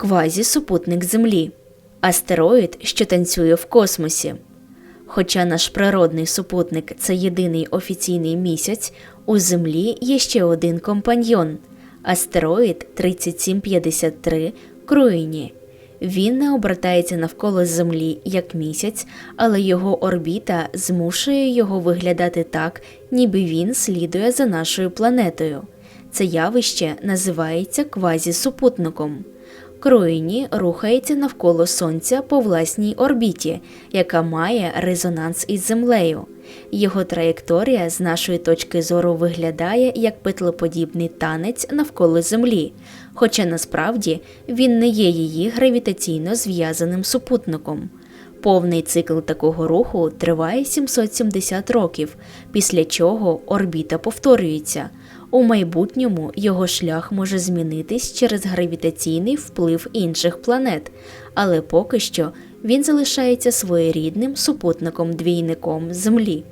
квазісупутник Землі, астероїд, що танцює в космосі. Хоча наш природний супутник це єдиний офіційний місяць, у Землі є ще один компаньйон астероїд 3753 Круїні. Він не обертається навколо Землі як місяць, але його орбіта змушує його виглядати так, ніби він слідує за нашою планетою. Це явище називається квазісупутником. Круїні рухається навколо Сонця по власній орбіті, яка має резонанс із Землею. Його траєкторія з нашої точки зору виглядає як петлоподібний танець навколо Землі, хоча насправді він не є її гравітаційно зв'язаним супутником. Повний цикл такого руху триває 770 років, після чого орбіта повторюється. У майбутньому його шлях може змінитись через гравітаційний вплив інших планет, але поки що він залишається своєрідним супутником-двійником Землі.